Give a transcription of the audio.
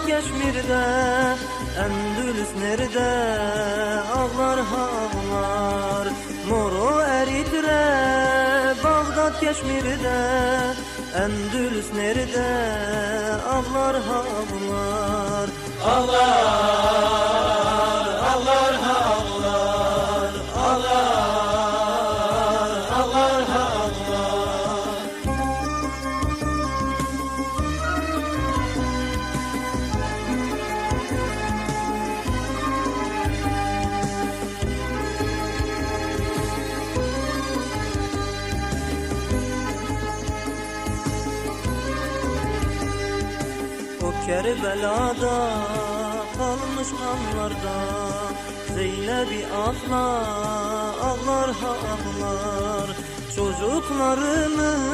Keşmir'de Endülüs nerede ağlar ağlar Moro Eritre Bağdat Keşmir'de Endülüs nerede ağlar ağlar O Kerbela'da kalmış kanlarda Zeynep'i ağlar ağlar Çocuklarımız umut